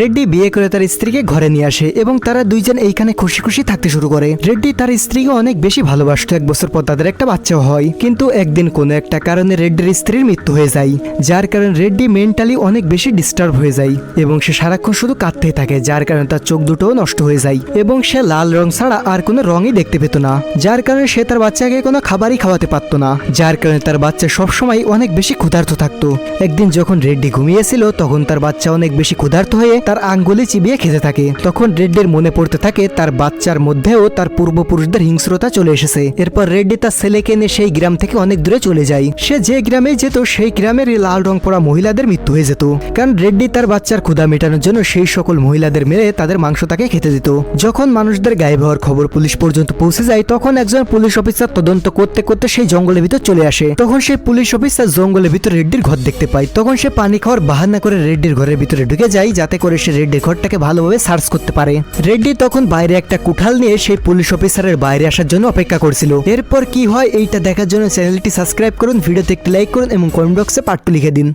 রেড্ডি বিয়ে করে তার স্ত্রীকে ঘরে নিয়ে আসে এবং তারা দুইজন এইখানে খুশি খুশি থাকতে শুরু করে। রেড্ডি তার স্ত্রীকে অনেক বেশি ভালোবাসত। এক বছর পর তাদের একটা বাচ্চাও হয়। কিন্তু একদিন কোনো একটা কারণে রেড্ডির স্ত্রীর মৃত্যু হয়ে যায়, যার কারণে রেড্ডি মেন্টালি অনেক বেশি ডিস্টার্ব হয়ে যায় এবং সে সারাক্ষণ শুধু কাঁদতেই থাকে, যার কারণে তার চোখ দুটোও নষ্ট হয়ে যায় এবং সে লাল রং ছাড়া আর কোনো রঙই দেখতে পেত না, যার কারণে সে তার বাচ্চাকে কোনো খাবারই খাওয়াতে পারতো না, যার কারণে তার বাচ্চা সবসময় অনেক বেশি ক্ষুধার্ত থাকতো। একদিন যখন রেড্ডি ঘুমিয়েছিল, তখন তার বাচ্চা অনেক বেশি ক্ষুধার্ত হয়ে তার আঙ্গুলি চিবিয়ে খেতে থাকে। তখন রেড্ডির মনে পড়তে থাকে, তার বাচ্চার মধ্যেও তার পূর্বপুরুষদের হিংস্রতা চলে এসেছে। এরপর রেড্ডি তার ছেলেকে নিয়ে সেই গ্রাম থেকে অনেক দূরে চলে যায়। সে যে গ্রামে যেত, সেই গ্রামের এই লাল রং পরা মহিলাদের মৃত্যু হয়ে যেত। কারণ রেড্ডি তার বাচ্চার ক্ষুধা মেটানোর জন্য সেই সকল মহিলাদের মেরে তাদের মাংস তাকে খেতে দিত। যখন মানুষদের গায়েব হওয়ার খবর পুলিশ পর্যন্ত পৌঁছে যায়, তখন একজন পুলিশ অফিসার তদন্ত করতে করতে সেই জঙ্গলের ভিতর চলে আসে। তখন সেই পুলিশ অফিসার জঙ্গলের ভিতরে রেড্ডির ঘর দেখতে পায়। তখন সে পানি খাওয়ার বাহানা করে রেড্ডির ঘরের ভিতরে ঢুকে যায়, যাতে করে সে রেড্ডির ঘরটাকে ভালোভাবে সার্চ করতে পারে। রেড্ডি তখন বাইরে একটা কুঠাল নিয়ে সেই পুলিশ অফিসারের বাইরে আসার জন্য অপেক্ষা করছিল। এরপর কি হয় এইটা দেখার জন্য চ্যানেলটি সাবস্ক্রাইব করুন, ভিডিওতে একটি লাইক করুন এবং কমেন্ট বক্সে পার্টটি লিখে দিন।